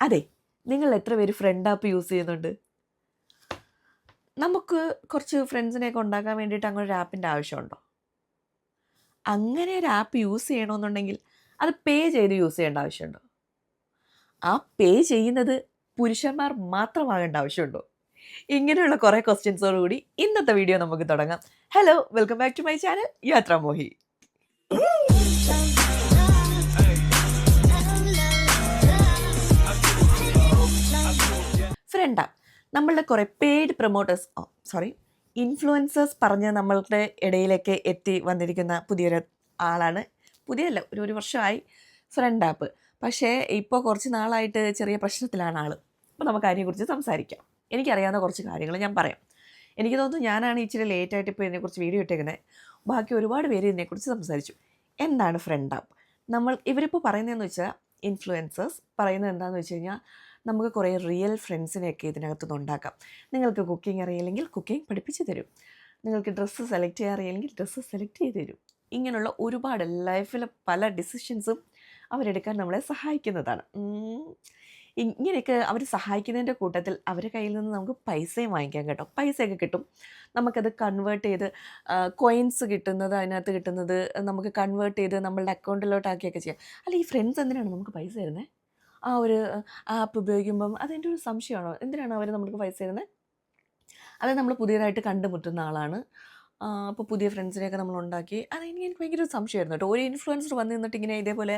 അതെ നിങ്ങൾ എത്ര പേര് ഫ്രണ്ട് ആപ്പ് യൂസ് ചെയ്യുന്നുണ്ട്? നമുക്ക് കുറച്ച് ഫ്രണ്ട്സിനെയൊക്കെ ഉണ്ടാക്കാൻ വേണ്ടിയിട്ട് അങ്ങനെ ഒരു ആപ്പിന്റെ ആവശ്യമുണ്ടോ? അങ്ങനെ ഒരു ആപ്പ് യൂസ് ചെയ്യണമെന്നുണ്ടെങ്കിൽ അത് പേ ചെയ്ത് യൂസ് ചെയ്യേണ്ട ആവശ്യമുണ്ടോ? ആ പേ ചെയ്യുന്നത് പുരുഷന്മാർ മാത്രമാകേണ്ട ആവശ്യമുണ്ടോ? ഇങ്ങനെയുള്ള കുറേ ക്വസ്റ്റ്യൻസോടുകൂടി ഇന്നത്തെ വീഡിയോ നമുക്ക് തുടങ്ങാം. Hello welcome back to my channel Yathramohi. ഫ്രണ്ടാ നമ്മളുടെ കുറേ paid promoters oh sorry influencers പറഞ്ഞ് നമ്മളുടെ ഇടയിലേക്ക് എത്തി വന്നിരിക്കുന്ന പുതിയൊരു ആളാണ്. പുതിയല്ല ഒരു ഒരു വർഷമായി. ഫ്രണ്ട് ആപ്പ് പക്ഷേ ഇപ്പോൾ കുറച്ച് നാളായിട്ട് ചെറിയ പ്രശ്നത്തിലാണ് ആൾ അപ്പോൾ നമുക്ക് അതിനെക്കുറിച്ച് സംസാരിക്കാം. എനിക്കറിയാവുന്ന കുറച്ച് കാര്യങ്ങൾ ഞാൻ പറയാം. എനിക്ക് തോന്നുന്നു ഞാനാണ് ഇച്ചിരി ലേറ്റായിട്ട് ഇപ്പോൾ ഇതിനെക്കുറിച്ച് വീഡിയോ ഇട്ടേക്കുന്നത് ബാക്കി ഒരുപാട് പേര് ഇതിനെക്കുറിച്ച് സംസാരിച്ചു. എന്താണ് ഫ്രണ്ട് ആപ്പ് നമ്മൾ ഇവരിപ്പോൾ പറയുന്നതെന്ന് വെച്ചാൽ ഇൻഫ്ലുവൻസേഴ്സ് പറയുന്നത് എന്താണെന്ന് വെച്ച് കഴിഞ്ഞാൽ നമുക്ക് കുറേ റിയൽ ഫ്രണ്ട്സിനെയൊക്കെ ഇതിനകത്തുനിന്ന് ഉണ്ടാക്കാം. നിങ്ങൾക്ക് കുക്കിംഗ് അറിയില്ലെങ്കിൽ കുക്കിംഗ് പഠിപ്പിച്ച് തരും. നിങ്ങൾക്ക് ഡ്രസ്സ് സെലക്ട് ചെയ്യാൻ അറിയില്ലെങ്കിൽ ഡ്രസ്സ് സെലക്ട് ചെയ്ത് തരും. ഇങ്ങനെയുള്ള ഒരുപാട് ലൈഫിലെ പല ഡിസിഷൻസും അവരെടുക്കാൻ നമ്മളെ സഹായിക്കുന്നതാണ്. ഇങ്ങനെയൊക്കെ അവർ സഹായിക്കുന്നതിന്റെ കൂട്ടത്തിൽ അവരെ കയ്യിൽ നിന്ന് നമുക്ക് പൈസയും വാങ്ങിക്കാം കേട്ടോ. പൈസയൊക്കെ കിട്ടും. നമുക്കത് കൺവേർട്ട് ചെയ്ത് കോയിൻസ് കിട്ടുന്നത് അതിനകത്ത് കിട്ടുന്നത് നമുക്ക് കൺവേർട്ട് ചെയ്ത് നമ്മളുടെ അക്കൗണ്ടിലോട്ടാക്കിയൊക്കെ ചെയ്യാം. അല്ല ഈ ഫ്രണ്ട്സ് എന്തിനാണ് നമുക്ക് പൈസ തരുന്നത് ആ ഒരു ആപ്പ് ഉപയോഗിക്കുമ്പം അതെന്റെ ഒരു സംശയമാണോ? എന്തിനാണ് അവർ നമുക്ക് പൈസ തരുന്നത് അത് നമ്മൾ പുതിയതായിട്ട് കണ്ടുമുട്ടുന്ന ആളാണ്. അപ്പോൾ പുതിയ ഫ്രണ്ട്സിനെയൊക്കെ നമ്മൾ ഉണ്ടാക്കി. അത് എനിക്ക് എനിക്ക് ഭയങ്കര ഒരു സംശയമായിരുന്നു കേട്ടോ. ഒരു ഇൻഫ്ലുവൻസർ വന്ന് നിന്നിട്ട് ഇങ്ങനെ ഇതേപോലെ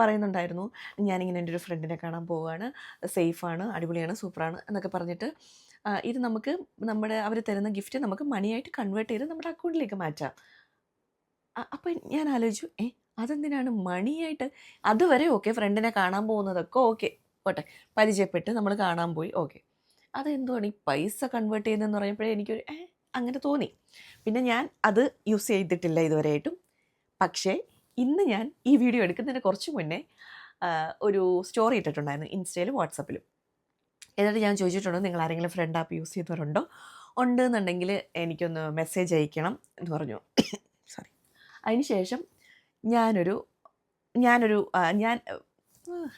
പറയുന്നുണ്ടായിരുന്നു. ഞാനിങ്ങനെ എന്റെ ഒരു ഫ്രണ്ടിനെ കാണാൻ പോവുകയാണ് സേഫാണ് അടിപൊളിയാണ് സൂപ്പറാണ് എന്നൊക്കെ പറഞ്ഞിട്ട് ഇത് നമുക്ക് നമ്മുടെ അവർ തരുന്ന ഗിഫ്റ്റ് നമുക്ക് മണിയായിട്ട് കൺവേർട്ട് ചെയ്ത് നമ്മുടെ അക്കൗണ്ടിലേക്ക് മാറ്റാം. അപ്പോൾ ഞാൻ ആലോചിച്ചു ഏ അതെന്തിനാണ്? മണിയായിട്ട്. അതുവരെ ഓക്കെ ഫ്രണ്ടിനെ കാണാൻ പോകുന്നതൊക്കെ ഓക്കെ പോട്ടെ. പരിചയപ്പെട്ട് നമ്മൾ കാണാൻ പോയി. ഓക്കെ അതെന്തുവാണ്? ഈ പൈസ കൺവേർട്ട് ചെയ്യുന്നതെന്ന് പറയുമ്പോഴേ എനിക്കൊരു ഏ അങ്ങനെ തോന്നി. പിന്നെ ഞാൻ അത് യൂസ് ചെയ്തിട്ടില്ല ഇതുവരെയായിട്ടും. പക്ഷേ ഇന്ന് ഞാൻ ഈ വീഡിയോ എടുക്കുന്നതിന് കുറച്ച് മുന്നേ ഒരു സ്റ്റോറി ഇട്ടിട്ടുണ്ടായിരുന്നു ഇൻസ്റ്റയിലും വാട്സപ്പിലും. എന്നിട്ട് ഞാൻ ചോദിച്ചിട്ടുണ്ടോ നിങ്ങൾ ആരെങ്കിലും ഫ്രണ്ട് ആപ്പ് യൂസ് ചെയ്തവരുണ്ടോ ഉണ്ട് എന്നുണ്ടെങ്കിൽ എനിക്കൊന്ന് മെസ്സേജ് അയക്കണം എന്ന് പറഞ്ഞു. സോറി അതിനുശേഷം ഞാനൊരു ഞാനൊരു ഞാൻ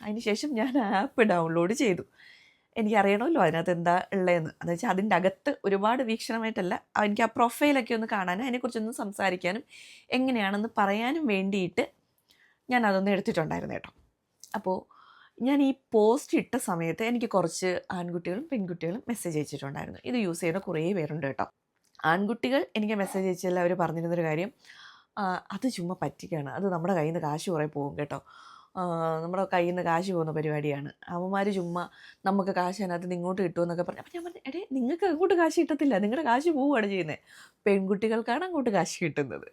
അതിന് ശേഷം ഞാൻ ആപ്പ് ഡൗൺലോഡ് ചെയ്തു. എനിക്കറിയണമല്ലോ അതിനകത്ത് എന്താ ഉള്ളതെന്ന്. എന്ന് വെച്ചാൽ അതിന്റെ അകത്ത് ഒരുപാട് വീക്ഷണമായിട്ടല്ല എനിക്ക് ആ പ്രൊഫൈലൊക്കെ ഒന്ന് കാണാനും അതിനെക്കുറിച്ചൊന്ന് സംസാരിക്കാനും എങ്ങനെയാണെന്ന് പറയാനും വേണ്ടിയിട്ട് ഞാൻ അതൊന്ന് എടുത്തിട്ടുണ്ടായിരുന്നു കേട്ടോ. അപ്പോൾ ഞാൻ ഈ പോസ്റ്റ് ഇട്ട സമയത്ത് എനിക്ക് കുറച്ച് ആൺകുട്ടികളും പെൺകുട്ടികളും മെസ്സേജ് അയച്ചിട്ടുണ്ടായിരുന്നു. ഇത് യൂസ് ചെയ്യുന്ന കുറേ പേരുണ്ട് കേട്ടോ. ആൺകുട്ടികൾ എനിക്ക് മെസ്സേജ് അയച്ചല്ല അവർ പറഞ്ഞിരുന്നൊരു കാര്യം അത് ചുമ്മാ പറ്റിക്കാണ്. അത് നമ്മുടെ കയ്യിൽ നിന്ന് കാശ് കുറേ പോകും കേട്ടോ. നമ്മുടെ കയ്യിൽ നിന്ന് കാശ് പോകുന്ന പരിപാടിയാണ്. അവന്മാർ ചുമ്മാ നമുക്ക് കാശ് അതിനകത്ത് ഇങ്ങോട്ട് കിട്ടുമെന്നൊക്കെ പറഞ്ഞു. അപ്പം ഞാൻ പറഞ്ഞു എടേ നിങ്ങൾക്ക് അങ്ങോട്ട് കാശ് കിട്ടത്തില്ല. നിങ്ങളുടെ കാശ് പോവുകയാണ് ചെയ്യുന്നത് പെൺകുട്ടികൾക്കാണ് അങ്ങോട്ട് കാശ് കിട്ടുന്നത്.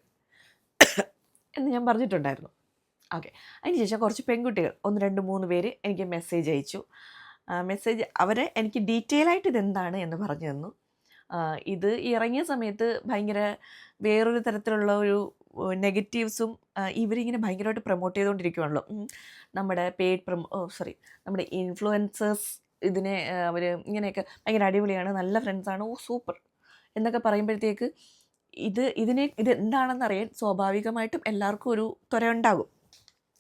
എന്ന് ഞാൻ പറഞ്ഞിട്ടുണ്ടായിരുന്നു. ഓക്കെ. അതിന് ശേഷം കുറച്ച് പെൺകുട്ടികൾ ഒന്ന് രണ്ട് മൂന്ന് പേര് എനിക്ക് മെസ്സേജ് അയച്ചു. മെസ്സേജ് അവരെ എനിക്ക് ഡീറ്റെയിൽ ആയിട്ട് ഇതെന്താണ് എന്ന് പറഞ്ഞു തന്നു. ഇത് ഇറങ്ങിയ സമയത്ത് ഭയങ്കര വേറൊരു തരത്തിലുള്ള ഒരു നെഗറ്റീവ്സും ഇവരിങ്ങനെ ഭയങ്കരമായിട്ട് പ്രൊമോട്ട് ചെയ്തുകൊണ്ടിരിക്കുകയാണല്ലോ. നമ്മുടെ പെയ്ഡ് പ്രൊമോ സോറി നമ്മുടെ ഇൻഫ്ലുവൻസേഴ്സ് ഇതിനെ അവർ ഇങ്ങനെയൊക്കെ ഭയങ്കര അടിപൊളിയാണ് നല്ല ഫ്രണ്ട്സാണ് ഓ സൂപ്പർ എന്നൊക്കെ പറയുമ്പോഴത്തേക്ക് ഇത് ഇതിനെ ഇത് എന്താണെന്നറിയാൻ സ്വാഭാവികമായിട്ടും എല്ലാവർക്കും ഒരു തുര ഉണ്ടാകും.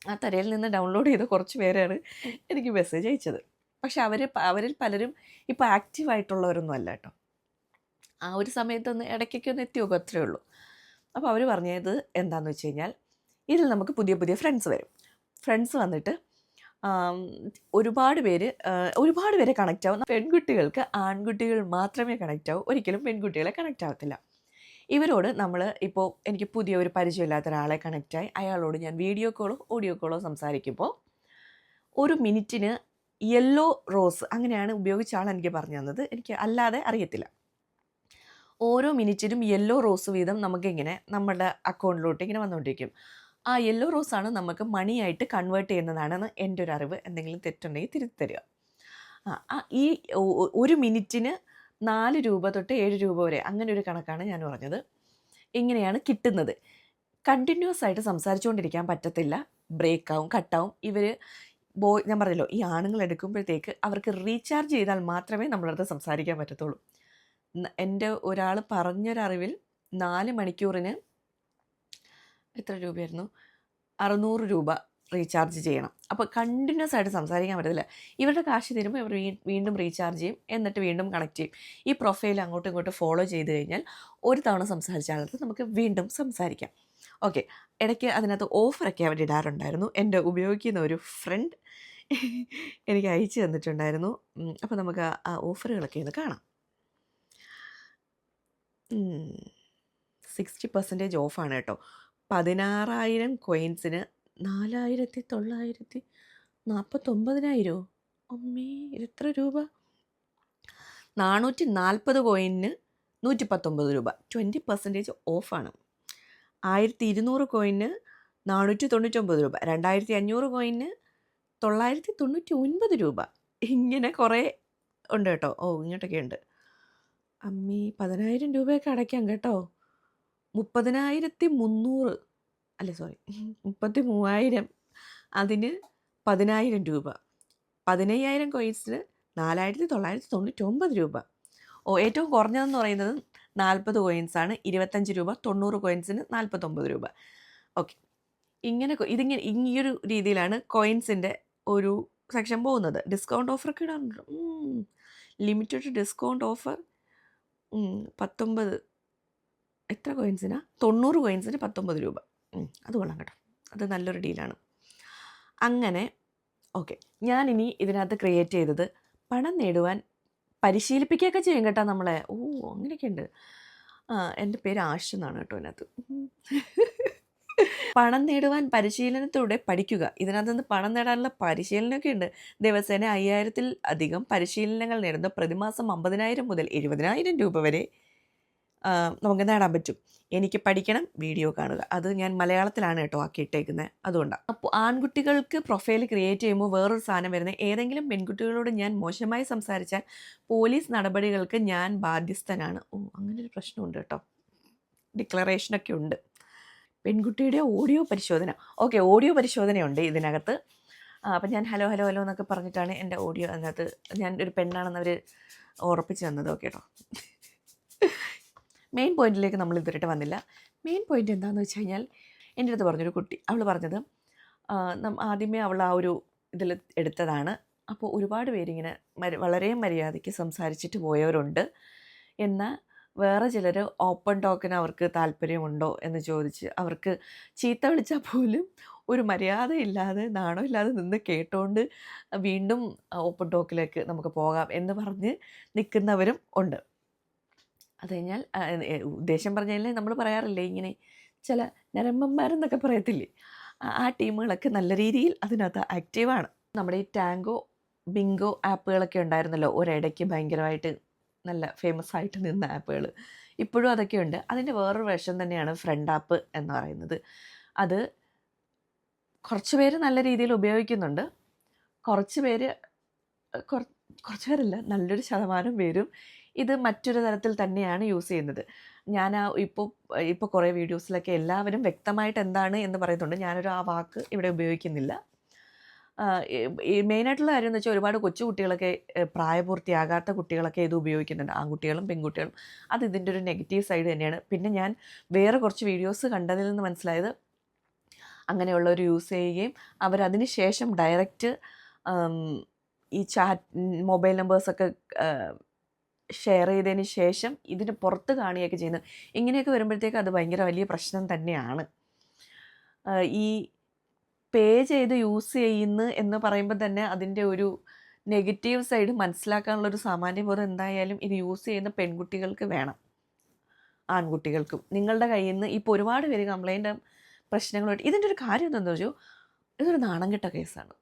ആ തരയിൽ നിന്ന് ഡൗൺലോഡ് ചെയ്ത കുറച്ച് പേരാണ് എനിക്ക് മെസ്സേജ് അയച്ചത്. പക്ഷെ അവർ അവരിൽ പലരും ഇപ്പോൾ ആക്റ്റീവായിട്ടുള്ളവരൊന്നും അല്ല കേട്ടോ. ആ ഒരു സമയത്തൊന്ന് ഇടയ്ക്കൊക്കെ ഒന്ന് എത്തിയോ അത്രയേ ഉള്ളൂ. അപ്പോൾ അവർ പറഞ്ഞത് എന്താണെന്ന് വെച്ച് കഴിഞ്ഞാൽ ഇതിൽ നമുക്ക് പുതിയ പുതിയ ഫ്രണ്ട്സ് വരും. ഫ്രണ്ട്സ് വന്നിട്ട് ഒരുപാട് പേര് ഒരുപാട് പേരെ കണക്റ്റ് ആവും പെൺകുട്ടികൾക്ക് ആൺകുട്ടികൾ മാത്രമേ കണക്റ്റ് ആവൂ. ഒരിക്കലും പെൺകുട്ടികളെ കണക്റ്റ് ആവത്തില്ല. ഇവരോട് നമ്മൾ ഇപ്പോൾ എനിക്ക് പുതിയ ഒരു പരിചയമില്ലാത്ത ഒരാളെ കണക്റ്റായി അയാളോട് ഞാൻ വീഡിയോ കോളോ ഓഡിയോ കോളോ സംസാരിക്കുമ്പോൾ ഒരു മിനിറ്റിന് യെല്ലോ റോസ് അങ്ങനെയാണ് ഉപയോഗിച്ച ആൾ എനിക്ക് പറഞ്ഞു തന്നത്. എനിക്ക് അല്ലാതെ അറിയത്തില്ല. ഓരോ മിനിറ്റിലും യെല്ലോ റോസ് വീതം നമുക്കിങ്ങനെ നമ്മുടെ അക്കൗണ്ടിലോട്ട് ഇങ്ങനെ വന്നുകൊണ്ടിരിക്കും. ആ യെല്ലോ റോസാണ് നമുക്ക് മണിയായിട്ട് കൺവേർട്ട് ചെയ്യുന്നതാണെന്ന് എന്റെ ഒരു അറിവ്. എന്തെങ്കിലും തെറ്റുണ്ടെങ്കിൽ തിരുത്തി തരിക ആ ഈ ഒരു മിനിറ്റിന് നാല് രൂപ തൊട്ട് ഏഴ് രൂപ വരെ അങ്ങനെ ഒരു കണക്കാണ് ഞാൻ പറഞ്ഞത്. ഇങ്ങനെയാണ് കിട്ടുന്നത്. കണ്ടിന്യൂസ് ആയിട്ട് സംസാരിച്ചുകൊണ്ടിരിക്കാൻ പറ്റത്തില്ല. ബ്രേക്കാവും കട്ടാവും ഇവർ ബോയ് ഞാൻ പറഞ്ഞല്ലോ ഈ ആണുങ്ങൾ എടുക്കുമ്പോഴത്തേക്ക് അവർക്ക് റീചാർജ് ചെയ്താൽ മാത്രമേ നമ്മളടുത്ത് സംസാരിക്കാൻ പറ്റത്തുള്ളൂ. എന്റെ ഒരാൾ പറഞ്ഞൊരറിവിൽ നാല് മണിക്കൂറിന് എത്ര രൂപയായിരുന്നു? അറുന്നൂറ് രൂപ റീചാർജ് ചെയ്യണം. അപ്പോൾ കണ്ടിന്യൂസ് ആയിട്ട് സംസാരിക്കാൻ പറ്റത്തില്ല. ഇവരുടെ കാശ് തരുമ്പോൾ ഇവർ വീണ്ടും റീചാർജ് ചെയ്യും. എന്നിട്ട് വീണ്ടും കണക്ട് ചെയ്യും. ഈ പ്രൊഫൈൽ അങ്ങോട്ടും ഇങ്ങോട്ടും ഫോളോ ചെയ്ത് കഴിഞ്ഞാൽ ഒരു തവണ സംസാരിച്ച നമുക്ക് വീണ്ടും സംസാരിക്കാം. ഓക്കെ. ഇടയ്ക്ക് അതിനകത്ത് ഓഫറൊക്കെ അവർ ഇടാറുണ്ടായിരുന്നു. എന്റെ ഉപയോഗിക്കുന്ന ഒരു ഫ്രണ്ട് എനിക്ക് അയച്ചു തന്നിട്ടുണ്ടായിരുന്നു. അപ്പോൾ നമുക്ക് ആ ഓഫറുകളൊക്കെ ഒന്ന് കാണാം. സിക്സ്റ്റി പെർസെന്റേജ് ഓഫാണ് കേട്ടോ പതിനാറായിരം കോയിൻസിന് നാലായിരത്തി തൊള്ളായിരത്തി നാൽപ്പത്തൊമ്പതിനായിരമോ അമ്മേ എത്ര രൂപ? നാനൂറ്റി നാൽപ്പത് കോയിന് നൂറ്റി പത്തൊമ്പത് രൂപ. ട്വന്റി പെർസെന്റേജ് ഓഫാണ് ആയിരത്തി ഇരുന്നൂറ് കോയിന് നാനൂറ്റി തൊണ്ണൂറ്റൊമ്പത് രൂപ. രണ്ടായിരത്തി അഞ്ഞൂറ് കോയിന് തൊള്ളായിരത്തി തൊണ്ണൂറ്റി ഒൻപത് രൂപ. ഇങ്ങനെ കുറേ ഉണ്ട് കേട്ടോ ഓ ഇങ്ങോട്ടൊക്കെ ഉണ്ട് അമ്മി പതിനായിരം രൂപയൊക്കെ അടയ്ക്കാം കേട്ടോ. മുപ്പതിനായിരത്തി മുന്നൂറ് അല്ല സോറി മുപ്പത്തി മൂവായിരം അതിന് പതിനായിരം രൂപ. പതിനയ്യായിരം കോയിൻസിന് നാലായിരത്തി തൊള്ളായിരത്തി തൊണ്ണൂറ്റി ഒമ്പത് രൂപ. ഓ ഏറ്റവും കുറഞ്ഞതെന്ന് പറയുന്നത് നാൽപ്പത് കോയിൻസാണ്. ഇരുപത്തഞ്ച് രൂപ തൊണ്ണൂറ് കോയിൻസിന് നാൽപ്പത്തൊമ്പത് രൂപ. ഓക്കെ. ഇങ്ങനെ ഇതിങ്ങനെ ഈ ഒരു രീതിയിലാണ് കോയിൻസിന്റെ ഒരു സെക്ഷൻ പോകുന്നത്. ഡിസ്കൗണ്ട് ഓഫറൊക്കെ ഇടാറുണ്ട് ലിമിറ്റഡ് ഡിസ്കൗണ്ട് ഓഫർ പത്തൊമ്പത്. എത്ര കോയിൻസിനാ തൊണ്ണൂറ് കോയിൻസിന് പത്തൊമ്പത് രൂപ. അത് കൊള്ളാം കേട്ടോ. അത് നല്ലൊരു ഡീലാണ് അങ്ങനെ ഓക്കെ ഞാനിനി ഇതിനകത്ത് ക്രിയേറ്റ് ചെയ്തത് പണം നേടുവാൻ പരിശീലിപ്പിക്കുകയൊക്കെ ചെയ്യും കേട്ടോ നമ്മളെ. ഓ അങ്ങനെയൊക്കെ ഉണ്ട് എന്റെ പേര് ആഷ് എന്നാണ് കേട്ടോ ഇതിനകത്ത്. ഉം. പണം നേടുവാൻ പരിശീലനത്തിലൂടെ പഠിക്കുക. ഇതിനകത്ത് നിന്ന് പണം നേടാനുള്ള പരിശീലനമൊക്കെ ഉണ്ട്. ദിവസേന അയ്യായിരത്തിൽ അധികം പരിശീലനങ്ങൾ നേടുന്ന. പ്രതിമാസം അമ്പതിനായിരം മുതൽ എഴുപതിനായിരം രൂപ വരെ നമുക്ക് നേടാൻ പറ്റും. എനിക്ക് പഠിക്കണം വീഡിയോ കാണുക. അത് ഞാൻ മലയാളത്തിലാണ് കേട്ടോ ആക്കിയിട്ടേക്കുന്നത് അതുകൊണ്ടാണ് അപ്പോൾ ആൺകുട്ടികൾക്ക് പ്രൊഫൈൽ ക്രിയേറ്റ് ചെയ്യുമ്പോൾ വേറൊരു സാധനം വരുന്നത് ഏതെങ്കിലും പെൺകുട്ടികളോട് ഞാൻ മോശമായി സംസാരിച്ചാൽ പോലീസ് നടപടികൾക്ക് ഞാൻ ബാധ്യസ്ഥനാണ്. ഓ അങ്ങനെ ഒരു പ്രശ്നമുണ്ട് കേട്ടോ. ഡിക്ലറേഷനൊക്കെ ഉണ്ട്. പെൺകുട്ടിയുടെ ഓഡിയോ പരിശോധന. ഓക്കെ ഓഡിയോ പരിശോധനയുണ്ട് ഇതിനകത്ത്. അപ്പം ഞാൻ ഹലോ ഹലോ ഹലോ എന്നൊക്കെ പറഞ്ഞിട്ടാണ് എന്റെ ഓഡിയോ അതിനകത്ത് ഞാൻ ഒരു പെണ്ണാണെന്ന് അവർ ഉറപ്പിച്ച് തന്നത്. ഓക്കെ കേട്ടോ മെയിൻ പോയിന്റിലേക്ക് നമ്മൾ ഇതുവരെയായിട്ട് വന്നില്ല. മെയിൻ പോയിന്റ് എന്താണെന്ന് വെച്ച് കഴിഞ്ഞാൽ എന്റെ അടുത്ത് പറഞ്ഞൊരു കുട്ടി. അവൾ പറഞ്ഞത് ആദ്യമേ അവൾ ആ ഒരു ഇതിൽ എടുത്തതാണ്. അപ്പോൾ ഒരുപാട് പേരിങ്ങനെ വളരെ മര്യാദയ്ക്ക് സംസാരിച്ചിട്ട് പോയവരുണ്ട്. എന്നാൽ വേറെ ചിലർ ഓപ്പൺ ടോക്കിന് അവർക്ക് താല്പര്യമുണ്ടോ എന്ന് ചോദിച്ച് അവർക്ക് ചീത്ത വിളിച്ചാൽ പോലും ഒരു മര്യാദയില്ലാതെ നാണമില്ലാതെ നിന്ന് കേട്ടുകൊണ്ട് വീണ്ടും ഓപ്പൺ ടോക്കിലേക്ക് നമുക്ക് പോകാം എന്ന് പറഞ്ഞ് നിൽക്കുന്നവരും ഉണ്ട്. അത് കഴിഞ്ഞാൽ ഉദ്ദേശം പറഞ്ഞാലേ നമ്മൾ പറയാറില്ലേ ഇങ്ങനെ ചില നരമ്പന്മാരെന്നൊക്കെ പറയത്തില്ലേ? ആ ടീമുകളൊക്കെ നല്ല രീതിയിൽ അതിനകത്ത് ആക്റ്റീവാണ് നമ്മുടെ ഈ ടാങ്കോ ബിങ്കോ ആപ്പുകളൊക്കെ ഉണ്ടായിരുന്നല്ലോ ഒരിടയ്ക്ക് ഭയങ്കരമായിട്ട് നല്ല ഫേമസ് ആയിട്ട് നിന്ന ആപ്പുകൾ ഇപ്പോഴും അതൊക്കെയുണ്ട് അതിന്റെ വേറൊരു വേഷം തന്നെയാണ് ഫ്രണ്ട് ആപ്പ് എന്ന് പറയുന്നത്. അത് കുറച്ച് പേര് നല്ല രീതിയിൽ ഉപയോഗിക്കുന്നുണ്ട്. കുറച്ച് പേര് കുറ- കുറച്ച് പേരല്ല നല്ലൊരു ശതമാനം പേരും ഇത് മറ്റൊരു തരത്തിൽ തന്നെയാണ് യൂസ് ചെയ്യുന്നത്. ഞാൻ ആ ഇപ്പോൾ ഇപ്പോൾ കുറേ വീഡിയോസിലൊക്കെ എല്ലാവരും വ്യക്തമായിട്ട് എന്താണ് എന്ന് പറയുന്നുണ്ട്. ഞാനൊരു ആ വാക്ക് ഇവിടെ ഉപയോഗിക്കുന്നില്ല. മെയിനായിട്ടുള്ള കാര്യം എന്ന് വെച്ചാൽ ഒരുപാട് കൊച്ചു കുട്ടികളൊക്കെ പ്രായപൂർത്തിയാകാത്ത കുട്ടികളൊക്കെ ഇത് ഉപയോഗിക്കുന്നുണ്ട്. ആൺകുട്ടികളും പെൺകുട്ടികളും. അത് ഇതിന്റെ ഒരു നെഗറ്റീവ് സൈഡ് തന്നെയാണ്. പിന്നെ ഞാൻ വേറെ കുറച്ച് വീഡിയോസ് കണ്ടതിൽ നിന്ന് മനസ്സിലായത് അങ്ങനെയുള്ളവർ യൂസ് ചെയ്യുകയും അവരതിന് ശേഷം ഡയറക്റ്റ് ഈ ചാറ്റ് മൊബൈൽ നമ്പേഴ്സൊക്കെ ഷെയർ ചെയ്തതിന് ശേഷം ഇതിന് പുറത്ത് കാണുകയൊക്കെ ചെയ്യുന്നത്. ഇങ്ങനെയൊക്കെ വരുമ്പോഴത്തേക്ക് അത് ഭയങ്കര വലിയ പ്രശ്നം തന്നെയാണ്. ഈ പേ ചെയ്ത് യൂസ് ചെയ്യുന്നു എന്ന് പറയുമ്പോൾ തന്നെ അതിന്റെ ഒരു നെഗറ്റീവ് സൈഡ് മനസ്സിലാക്കാനുള്ള ഒരു സാമാന്യബോധം എന്തായാലും ഇത് യൂസ് ചെയ്യുന്ന പെൺകുട്ടികൾക്ക് വേണം. ആൺകുട്ടികൾക്കും. നിങ്ങളുടെ കയ്യിൽ നിന്ന് ഇപ്പോൾ ഒരുപാട് പേര് കംപ്ലൈന്റ് പ്രശ്നങ്ങളുണ്ട് ഇതിന്റെ ഒരു കാര്യം എന്താണെന്ന് വെച്ചാൽ ഇതൊരു നാണം കെട്ട കേസാണ്.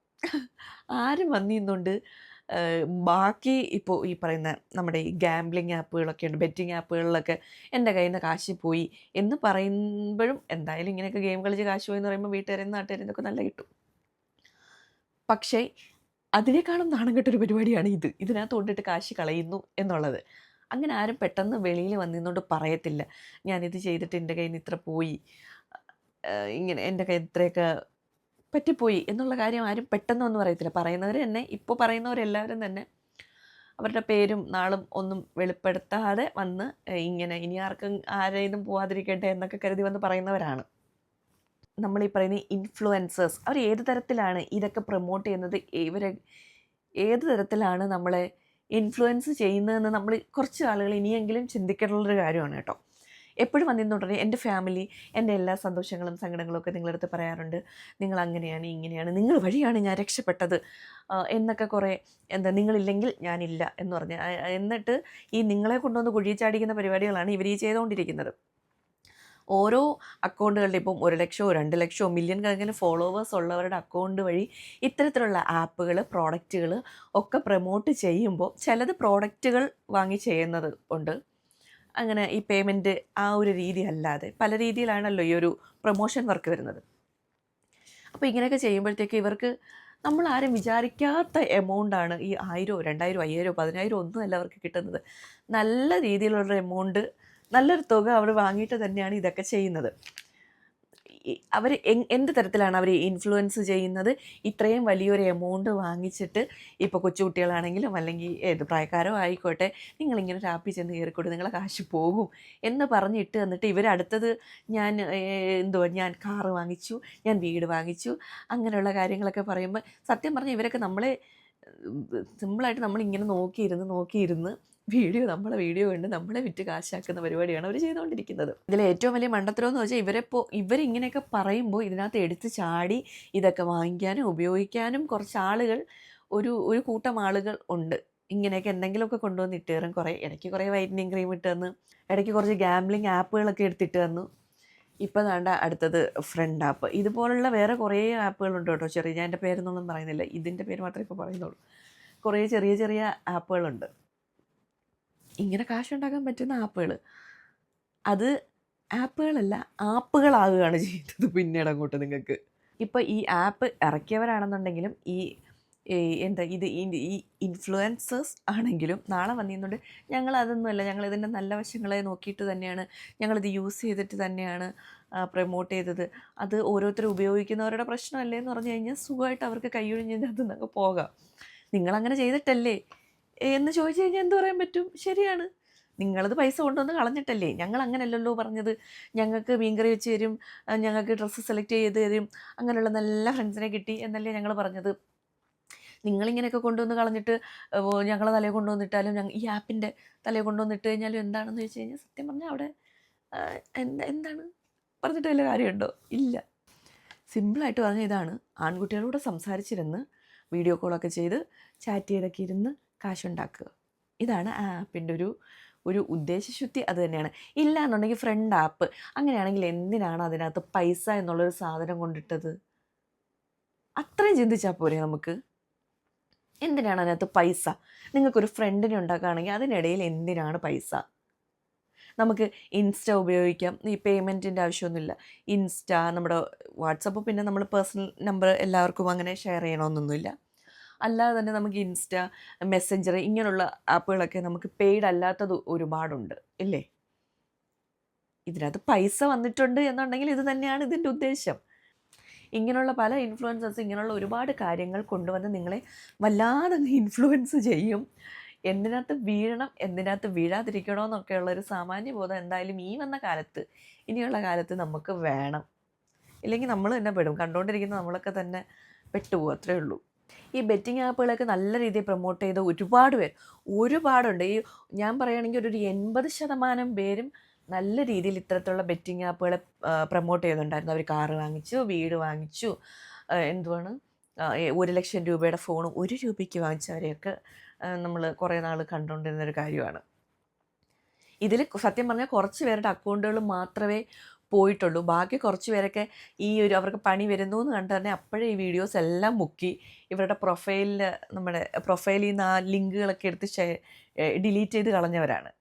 ആരും വന്നിരുന്നുകൊണ്ട് ബാക്കി ഇപ്പോൾ ഈ പറയുന്ന നമ്മുടെ ഈ ഗാംബ്ലിങ് ആപ്പുകളൊക്കെ ഉണ്ട്. ബെറ്റിംഗ് ആപ്പുകളിലൊക്കെ എന്റെ കയ്യിൽ നിന്ന് കാശ് പോയി എന്ന് പറയുമ്പോഴും എന്തായാലും ഇങ്ങനെയൊക്കെ ഗെയിം കളിച്ച് കാശ് പോയി എന്ന് പറയുമ്പോൾ വീട്ടുകാരിൽ നിന്ന് നാട്ടുകാരിൽ നിന്നൊക്കെ നല്ല കിട്ടും. പക്ഷേ അതിനേക്കാളും നാണം കെട്ടൊരു പരിപാടിയാണ് ഇത്. ഇതിനകത്ത് കൊണ്ടിട്ട് കാശ് കളയുന്നു എന്നുള്ളത്. അങ്ങനെ ആരും പെട്ടെന്ന് വെളിയിൽ വന്നിരുന്നുകൊണ്ട് പറയത്തില്ല. ഞാനിത് ചെയ്തിട്ട് എന്റെ കയ്യിൽ നിന്ന് ഇത്ര പോയി. ഇങ്ങനെ എന്റെ കയ്യിൽ ഇത്രയൊക്കെ പറ്റിപ്പോയി എന്നുള്ള കാര്യം ആരും പെട്ടെന്നൊന്നും പറയത്തില്ല. പറയുന്നവർ തന്നെ ഇപ്പോൾ പറയുന്നവരെല്ലാവരും തന്നെ അവരുടെ പേരും നാളും ഒന്നും വെളിപ്പെടുത്താതെ വന്ന് ഇങ്ങനെ ഇനി ആർക്കും ആരെയും പോവാതിരിക്കട്ടെ എന്നൊക്കെ കരുതി വന്ന് പറയുന്നവരാണ്. നമ്മൾ ഈ പറയുന്ന ഇൻഫ്ലുവൻസേഴ്സ് അവർ ഏത് തരത്തിലാണ് ഇതൊക്കെ പ്രൊമോട്ട് ചെയ്യുന്നത്? ഇവരെ ഏത് തരത്തിലാണ് നമ്മളെ ഇൻഫ്ലുവൻസ് ചെയ്യുന്നതെന്ന് നമ്മൾ കുറച്ച് ആളുകൾ ഇനിയെങ്കിലും ചിന്തിക്കാനുള്ളൊരു കാര്യമാണ് കേട്ടോ. എപ്പോഴും വന്നിരുന്നുടനെ എന്റെ ഫാമിലി എന്റെ എല്ലാ സന്തോഷങ്ങളും സങ്കടങ്ങളും ഒക്കെ നിങ്ങളടുത്ത് പറയാറുണ്ട്. നിങ്ങൾ അങ്ങനെയാണ് ഇങ്ങനെയാണ് നിങ്ങൾ വഴിയാണ് ഞാൻ രക്ഷപ്പെട്ടത്. എന്നൊക്കെ കുറേ എന്താ നിങ്ങളില്ലെങ്കിൽ ഞാനില്ല എന്ന് പറഞ്ഞ്. എന്നിട്ട് ഈ നിങ്ങളെ കൊണ്ടുവന്ന് കുഴിച്ചാടിക്കുന്ന പരിപാടികളാണ് ഇവർ ഈ ചെയ്തുകൊണ്ടിരിക്കുന്നത്. ഓരോ അക്കൗണ്ടുകളുടെ ഇപ്പം ഒരു ലക്ഷമോ രണ്ട് ലക്ഷമോ മില്യൺ കണക്കിന് ഫോളോവേഴ്സ് ഉള്ളവരുടെ അക്കൗണ്ട് വഴി ഇത്തരത്തിലുള്ള ആപ്പുകൾ പ്രോഡക്റ്റുകൾ ഒക്കെ പ്രൊമോട്ട് ചെയ്യുമ്പോൾ ചിലത് പ്രോഡക്റ്റുകൾ വാങ്ങി ചെയ്യുന്നത് ഉണ്ട്. അങ്ങനെ ഈ പേയ്മെന്റ് ആ ഒരു രീതി അല്ലാതെ പല രീതിയിലാണല്ലോ ഈ ഒരു പ്രൊമോഷൻ വർക്ക് വരുന്നത്. അപ്പോൾ ഇങ്ങനെയൊക്കെ ചെയ്യുമ്പോഴത്തേക്ക് ഇവർക്ക് നമ്മൾ ആരും വിചാരിക്കാത്ത എമൗണ്ടാണ് ഈ ആയിരമോ രണ്ടായിരമോ അയ്യായിരമോ അയ്യായിരോ ഒന്നും ഒന്നുമല്ല അവർക്ക് കിട്ടുന്നത്. നല്ല രീതിയിലുള്ള എമൗണ്ട് നല്ലൊരു തുക അവർ വാങ്ങിയിട്ട് തന്നെയാണ് ഇതൊക്കെ ചെയ്യുന്നത്. അവർ എന്ത് തരത്തിലാണ് അവർ ഇൻഫ്ലുവൻസ് ചെയ്യുന്നത്? ഇത്രയും വലിയൊരു എമൗണ്ട് വാങ്ങിച്ചിട്ട് ഇപ്പോൾ കൊച്ചുകുട്ടികളാണെങ്കിലും അല്ലെങ്കിൽ ഏത് പ്രായക്കാരോ ആയിക്കോട്ടെ നിങ്ങളിങ്ങനെ ഒരു ആപ്പിൽ ചെന്ന് കയറിക്കോട്ടെ നിങ്ങളെ കാശ് പോകും എന്ന് പറഞ്ഞിട്ട് എന്നിട്ട് ഇവരടുത്തത് ഞാൻ എന്തോ ഞാൻ കാറ് വാങ്ങിച്ചു ഞാൻ വീട് വാങ്ങിച്ചു അങ്ങനെയുള്ള കാര്യങ്ങളൊക്കെ പറയുമ്പോൾ സത്യം പറഞ്ഞാൽ ഇവരൊക്കെ നമ്മളെ സിമ്പിളായിട്ട് നമ്മളിങ്ങനെ നോക്കിയിരുന്ന് നോക്കിയിരുന്ന് വീഡിയോ നമ്മളെ വീഡിയോ കണ്ട് നമ്മളെ വിറ്റ് കാശാക്കുന്ന പരിപാടിയാണ് അവർ ചെയ്തുകൊണ്ടിരിക്കുന്നത്. ഇതിൽ ഏറ്റവും വലിയ മണ്ടത്തരം എന്ന് വെച്ചാൽ ഇവരെപ്പോൾ ഇവരിങ്ങനെയൊക്കെ പറയുമ്പോൾ ഇതിനകത്ത് എടുത്ത് ചാടി ഇതൊക്കെ വാങ്ങിക്കാനും ഉപയോഗിക്കാനും കുറച്ച് ആളുകൾ ഒരു ഒരു കൂട്ടം ആളുകൾ ഉണ്ട്. ഇങ്ങനെയൊക്കെ എന്തെങ്കിലുമൊക്കെ കൊണ്ടുവന്ന് ഇട്ട് തരും. കുറേ ഇടയ്ക്ക് കുറേ വൈറ്റനിങ് ക്രീം ഇട്ട് തന്നു ഇടയ്ക്ക് കുറച്ച് ഗാംബ്ലിങ് ആപ്പുകളൊക്കെ എടുത്തിട്ട് തന്നു. ഇപ്പം വേണ്ട അടുത്തത് ഫ്രണ്ട് ആപ്പ്. ഇതുപോലുള്ള വേറെ കുറേ ആപ്പുകളുണ്ട് കേട്ടോ. ചെറിയ ഞാൻ എന്റെ പേരെന്നൊന്നും പറയുന്നില്ല. ഇതിന്റെ പേര് മാത്രമേ ഇപ്പോൾ പറയുന്നുള്ളൂ. കുറേ ചെറിയ ചെറിയ ആപ്പുകളുണ്ട്. ഇങ്ങനെ കാശുണ്ടാക്കാൻ പറ്റുന്ന ആപ്പുകൾ അത് ആപ്പുകളല്ല ആപ്പുകളാകുകയാണ് ചെയ്യുന്നത് പിന്നീട് അങ്ങോട്ട് നിങ്ങൾക്ക്. ഇപ്പോൾ ഈ ആപ്പ് ഇറക്കിയവരാണെന്നുണ്ടെങ്കിലും ഈ എന്താ ഇത് ഈ- ഇൻഫ്ലുവൻസേഴ്സ് ആണെങ്കിലും നാളെ വന്നിരുന്നുണ്ട്. ഞങ്ങൾ അതൊന്നുമല്ല ഞങ്ങൾ ഇതിന്റെ നല്ല വശങ്ങളെ നോക്കിയിട്ട് തന്നെയാണ്. ഞങ്ങളിത് യൂസ് ചെയ്തിട്ട് തന്നെയാണ് പ്രൊമോട്ട് ചെയ്തത്. അത് ഓരോരുത്തർ ഉപയോഗിക്കുന്നവരുടെ പ്രശ്നമല്ലേ എന്ന് പറഞ്ഞു കഴിഞ്ഞാൽ സുഖമായിട്ട് അവർക്ക് കൈയൊഴിഞ്ഞതിന്റെ അത് നിന്നൊക്കെ പോകാം. നിങ്ങളങ്ങനെ ചെയ്തിട്ടല്ലേ? എന്ന് ചോദിച്ചു കഴിഞ്ഞാൽ എന്ത് പറയാൻ പറ്റും? ശരിയാണ്. നിങ്ങളത് പൈസ കൊണ്ടുവന്ന് കളഞ്ഞിട്ടല്ലേ? ഞങ്ങൾ അങ്ങനെയല്ലല്ലോ പറഞ്ഞത്. ഞങ്ങൾക്ക് മീൻകറി വെച്ച് തരും ഞങ്ങൾക്ക് ഡ്രസ്സ് സെലക്ട് ചെയ്ത് തരും അങ്ങനെയുള്ള നല്ല ഫ്രണ്ട്സിനെ കിട്ടി എന്നല്ലേ ഞങ്ങൾ പറഞ്ഞത്. നിങ്ങളിങ്ങനെയൊക്കെ കൊണ്ടുവന്ന് കളഞ്ഞിട്ട് ഞങ്ങളെ തലയിൽ കൊണ്ടുവന്നിട്ടാലും ഞങ്ങൾ ഈ ആപ്പിന്റെ തലയിൽ കൊണ്ടുവന്നിട്ട് കഴിഞ്ഞാലും എന്താണെന്ന് വെച്ച് കഴിഞ്ഞാൽ സത്യം പറഞ്ഞാൽ അവിടെ എന്താ എന്താണ്? പറഞ്ഞിട്ട് വല്ല കാര്യമുണ്ടോ? ഇല്ല. സിമ്പിളായിട്ട് പറഞ്ഞ ഇതാണ്. ആൺകുട്ടികളോട് സംസാരിച്ചിരുന്ന് വീഡിയോ കോളൊക്കെ ചെയ്ത് ചാറ്റ് ചെയ്തൊക്കെ ഇരുന്ന് കാശുണ്ടാക്കുക. ഇതാണ് ആ ആപ്പിന്റെ ഒരു ഒരു ഉദ്ദേശശുദ്ധി അത് തന്നെയാണ്. ഇല്ല എന്നുണ്ടെങ്കിൽ ഫ്രണ്ട് ആപ്പ്. അങ്ങനെയാണെങ്കിൽ എന്തിനാണ് അതിനകത്ത് പൈസ എന്നുള്ളൊരു സാധനം കൊണ്ടിട്ടത്? അത്രയും ചിന്തിച്ചാൽ പോരെ നമുക്ക്? എന്തിനാണ് അതിനകത്ത് പൈസ? നിങ്ങൾക്കൊരു ഫ്രണ്ടിനെ ഉണ്ടാക്കുകയാണെങ്കിൽ അതിനിടയിൽ എന്തിനാണ് പൈസ? നമുക്ക് ഇൻസ്റ്റ ഉപയോഗിക്കാം. ഈ പേയ്മെന്റിന്റെ ആവശ്യമൊന്നുമില്ല. ഇൻസ്റ്റ നമ്മുടെ വാട്സപ്പ് പിന്നെ നമ്മൾ പേഴ്സണൽ നമ്പർ എല്ലാവർക്കും അങ്ങനെ ഷെയർ ചെയ്യണമെന്നൊന്നുമില്ല. അല്ലാതെ തന്നെ നമുക്ക് ഇൻസ്റ്റ മെസ്സഞ്ചർ ഇങ്ങനെയുള്ള ആപ്പുകളൊക്കെ നമുക്ക് പെയ്ഡ് അല്ലാത്തത് ഒരുപാടുണ്ട്. ഇല്ലേ? ഇതിനകത്ത് പൈസ വന്നിട്ടുണ്ട് എന്നുണ്ടെങ്കിൽ ഇത് തന്നെയാണ് ഇതിന്റെ ഉദ്ദേശം. ഇങ്ങനെയുള്ള പല ഇൻഫ്ലുവൻസസ് ഇങ്ങനെയുള്ള ഒരുപാട് കാര്യങ്ങൾ കൊണ്ടുവന്ന് നിങ്ങളെ വല്ലാതെ ഇൻഫ്ലുവൻസ് ചെയ്യും. എന്തിനകത്ത് വീഴണം എന്തിനകത്ത് വീഴാതിരിക്കണമെന്നൊക്കെയുള്ള ഒരു സാമാന്യ ബോധം എന്തായാലും ഈ വന്ന കാലത്ത് ഇനിയുള്ള കാലത്ത് നമുക്ക് വേണം. ഇല്ലെങ്കിൽ നമ്മൾ തന്നെ പെടും. കണ്ടുകൊണ്ടിരിക്കുന്ന നമ്മളൊക്കെ തന്നെ പെട്ടുപോകും. അത്രേ ഉള്ളൂ. ഈ ബെറ്റിംഗ് ആപ്പുകളൊക്കെ നല്ല രീതിയിൽ പ്രൊമോട്ട് ചെയ്ത ഒരുപാട് പേർ ഒരുപാടുണ്ട്. ഈ ഞാൻ പറയുകയാണെങ്കിൽ ഒരു എൺപത് ശതമാനം പേരും നല്ല രീതിയിൽ ഇത്തരത്തിലുള്ള ബെറ്റിംഗ് ആപ്പുകളെ പ്രൊമോട്ട് ചെയ്യുന്നുണ്ടായിരുന്നു അവർ കാറ് വാങ്ങിച്ചു വീട് വാങ്ങിച്ചു. എന്തുവാണ്? ഒരു ലക്ഷം രൂപയുടെ ഫോൺ ഒരു രൂപയ്ക്ക് വാങ്ങിച്ചവരെയൊക്കെ നമ്മൾ കുറേ നാൾ കണ്ടുകൊണ്ടിരുന്ന ഒരു കാര്യമാണ്. ഇതിൽ സത്യം പറഞ്ഞാൽ കുറച്ച് പേരുടെ അക്കൗണ്ടുകൾ മാത്രമേ പോയിട്ടുള്ളൂ. ബാക്കി കുറച്ച് പേരൊക്കെ ഈ ഒരു അവർക്ക് പണി വരുന്നു എന്ന് കണ്ട് തന്നെ അപ്പോഴേ ഈ വീഡിയോസ് എല്ലാം മുക്കി ഇവരുടെ പ്രൊഫൈലിൽ നമ്മുടെ പ്രൊഫൈലിൽ നിന്ന് ആ ലിങ്കുകളൊക്കെ എടുത്ത് ഡിലീറ്റ് ചെയ്ത് കളഞ്ഞവരാണ്.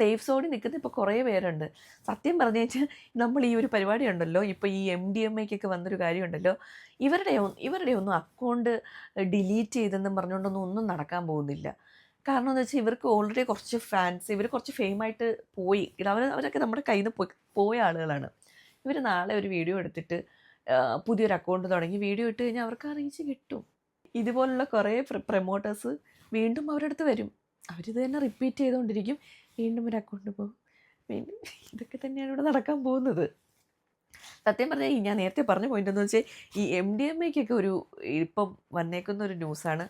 സേഫ് സോണിൽ നിൽക്കുന്ന ഇപ്പോൾ കുറേ പേരുണ്ട്. സത്യം പറഞ്ഞു കഴിഞ്ഞാൽ നമ്മൾ ഈ ഒരു പരിപാടി ഉണ്ടല്ലോ ഇപ്പോൾ ഈ എം ഡി എം എക്കൊക്കെ വന്നൊരു കാര്യമുണ്ടല്ലോ ഇവരുടെ ഇവരുടെ ഒന്നും അക്കൗണ്ട് ഡിലീറ്റ് ചെയ്തെന്നും പറഞ്ഞുകൊണ്ടൊന്നും ഒന്നും നടക്കാൻ പോകുന്നില്ല. കാരണം എന്ന് വെച്ചാൽ ഇവർക്ക് ഓൾറെഡി കുറച്ച് ഫാൻസ് ഇവർ കുറച്ച് ഫെയിമായിട്ട് പോയി. അവർ അവരൊക്കെ നമ്മുടെ കയ്യിൽ നിന്ന് പോയി പോയ ആളുകളാണ്. ഇവർ നാളെ ഒരു വീഡിയോ എടുത്തിട്ട് പുതിയൊരു അക്കൗണ്ട് തുടങ്ങി വീഡിയോ ഇട്ട് കഴിഞ്ഞാൽ അവർക്ക് അറിയിച്ച് കിട്ടും. ഇതുപോലുള്ള കുറേ പ്രൊമോട്ടേഴ്സ് വീണ്ടും അവരുടെ അടുത്ത് വരും. അവരിത് തന്നെ റിപ്പീറ്റ് ചെയ്തുകൊണ്ടിരിക്കും വീണ്ടും ഒരു അക്കൗണ്ട് പോകും. വീണ്ടും ഇതൊക്കെ തന്നെയാണ് ഇവിടെ നടക്കാൻ പോകുന്നത്. സത്യം പറഞ്ഞാൽ ഞാൻ നേരത്തെ പറഞ്ഞ പോയിന്റ് എന്ന് വെച്ചാൽ ഈ എം ഡി എം എക്കൊക്കെ ഒരു ഇപ്പം വന്നേക്കുന്ന ഒരു ന്യൂസാണ്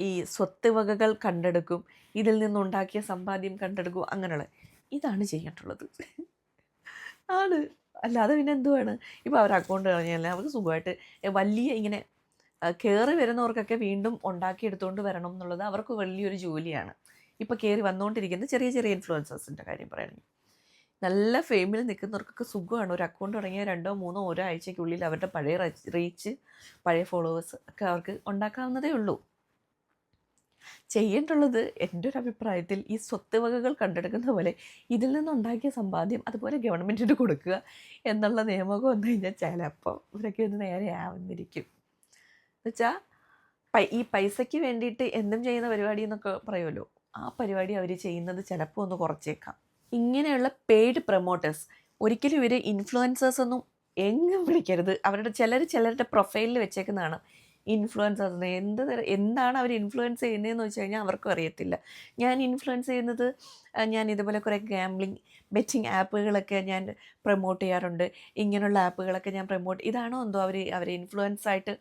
ഈ സ്വത്ത് വകകൾ കണ്ടെടുക്കും ഇതിൽ നിന്നുണ്ടാക്കിയ സമ്പാദ്യം കണ്ടെടുക്കും അങ്ങനെയുള്ള. ഇതാണ് ചെയ്യേണ്ടുള്ളത് ആണ്. അല്ലാതെ പിന്നെ എന്തുവാണ്? ഇപ്പോൾ അവർ അക്കൗണ്ട് കളഞ്ഞാൽ അവർക്ക് സുഖമായിട്ട് വലിയ ഇങ്ങനെ കയറി വരുന്നവർക്കൊക്കെ വീണ്ടും ഉണ്ടാക്കിയെടുത്തുകൊണ്ട് വരണം എന്നുള്ളത് അവർക്ക് വലിയൊരു ജോലിയാണ്. ഇപ്പോൾ കയറി വന്നുകൊണ്ടിരിക്കുന്ന ചെറിയ ചെറിയ ഇൻഫ്ലുവൻസേഴ്സിന്റെ കാര്യം പറയുകയാണെങ്കിൽ നല്ല ഫെയിമിൽ നിൽക്കുന്നവർക്കൊക്കെ സുഖമാണ്. ഒരു അക്കൗണ്ട് തുടങ്ങിയ രണ്ടോ മൂന്നോ ഓരോ ആഴ്ചയ്ക്കുള്ളിൽ അവരുടെ പഴയ റീച്ച് പഴയ ഫോളോവേഴ്സ് ഒക്കെ അവർക്ക് ഉണ്ടാക്കാവുന്നതേ ഉള്ളൂ. ചെയ്യേണ്ടുള്ളത് എന്റെ ഒരു അഭിപ്രായത്തിൽ ഈ സ്വത്ത് വകകൾ കണ്ടെടുക്കുന്ന പോലെ ഇതിൽ നിന്നുണ്ടാക്കിയ സമ്പാദ്യം അതുപോലെ ഗവൺമെന്റിന് കൊടുക്കുക എന്നുള്ള നിയമമൊക്കെ വന്നു കഴിഞ്ഞാൽ ചിലപ്പോൾ ഇവരൊക്കെ ഒന്ന് നേരെ ആവുന്നിരിക്കും. എന്നുവെച്ചാൽ ഈ പൈസയ്ക്ക് വേണ്ടിയിട്ട് എന്തും ചെയ്യുന്ന പരിപാടി എന്നൊക്കെ പറയുമല്ലോ. ആ പരിപാടി അവർ ചെയ്യുന്നത് ചിലപ്പോൾ ഒന്ന് കുറച്ചേക്കാം. ഇങ്ങനെയുള്ള പെയ്ഡ് പ്രൊമോട്ടേഴ്സ് ഒരിക്കലും ഇവർ ഇൻഫ്ലുവൻസേഴ്സ് ഒന്നും എങ്ങും വിളിക്കരുത്. അവരുടെ ചിലർ ചിലരുടെ പ്രൊഫൈലിൽ വെച്ചേക്കുന്നതാണ്. ഇൻഫ്ലുവൻസേഴ്സിനെ എന്ത് തരം എന്താണ് അവർ ഇൻഫ്ലുവൻസ് ചെയ്യുന്നതെന്ന് വെച്ച് കഴിഞ്ഞാൽ അവർക്കും അറിയത്തില്ല. ഞാൻ ഇൻഫ്ലുവൻസ് ചെയ്യുന്നത് ഞാൻ ഇതുപോലെ കുറേ ഗാംബ്ലിംഗ് ബെറ്റിംഗ് ആപ്പുകളൊക്കെ ഞാൻ പ്രൊമോട്ട് ചെയ്യാറുണ്ട്. ഇങ്ങനെയുള്ള ആപ്പുകളൊക്കെ ഞാൻ പ്രൊമോട്ട് ഇതാണോ എന്തോ അവർ അവർ ഇൻഫ്ലുവൻസ് ആയിട്ട്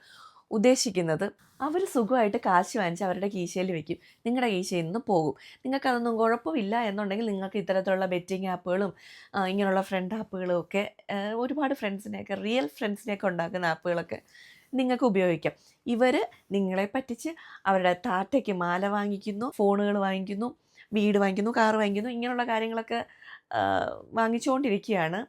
ഉദ്ദേശിക്കുന്നത് അവർ സുഖമായിട്ട് കാശ് വാങ്ങിച്ച് അവരുടെ കീശയിൽ വെക്കും. നിങ്ങളുടെ കീശയിൽ നിന്ന് പോകും. നിങ്ങൾക്ക് അതൊന്നും കുഴപ്പമില്ല എന്നുണ്ടെങ്കിൽ നിങ്ങൾക്ക് ഇത്തരത്തിലുള്ള ബെറ്റിംഗ് ആപ്പുകളും ഇങ്ങനെയുള്ള ഫ്രണ്ട് ആപ്പുകളും ഒക്കെ ഒരുപാട് ഫ്രണ്ട്സിനെയൊക്കെ റിയൽ ഫ്രണ്ട്സിനെയൊക്കെ ഉണ്ടാക്കുന്ന ആപ്പുകളൊക്കെ നിങ്ങൾക്ക് ഉപയോഗിക്കാം. ഇവർ നിങ്ങളെ പറ്റിച്ച് അവരുടെ താറ്റയ്ക്ക് മാല വാങ്ങിക്കുന്നു ഫോണുകൾ വാങ്ങിക്കുന്നു വീട് വാങ്ങിക്കുന്നു കാർ വാങ്ങിക്കുന്നു ഇങ്ങനെയുള്ള കാര്യങ്ങളൊക്കെ വാങ്ങിച്ചുകൊണ്ടിരിക്കുകയാണ്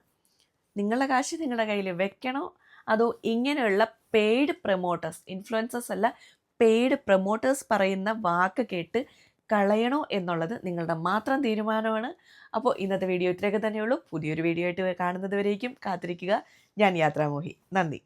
നിങ്ങളുടെ കാശ് നിങ്ങളുടെ കയ്യിൽ വെക്കണോ? അതോ ഇങ്ങനെയുള്ള പെയ്ഡ് പ്രൊമോട്ടേഴ്സ് ഇൻഫ്ലുവൻസേഴ്സ് അല്ല പെയ്ഡ് പ്രൊമോട്ടേഴ്സ് പറയുന്ന വാക്ക് കേട്ട് കളയണോ എന്നുള്ളത് നിങ്ങളുടെ മാത്രം തീരുമാനമാണ്. അപ്പോൾ ഇന്നത്തെ വീഡിയോ ഇത്രയൊക്കെ തന്നെയുള്ളൂ. പുതിയൊരു വീഡിയോ ആയിട്ട് കാണുന്നത് വരേക്കും. കാത്തിരിക്കുക. ഞാൻ യാത്രാമോഹി. നന്ദി.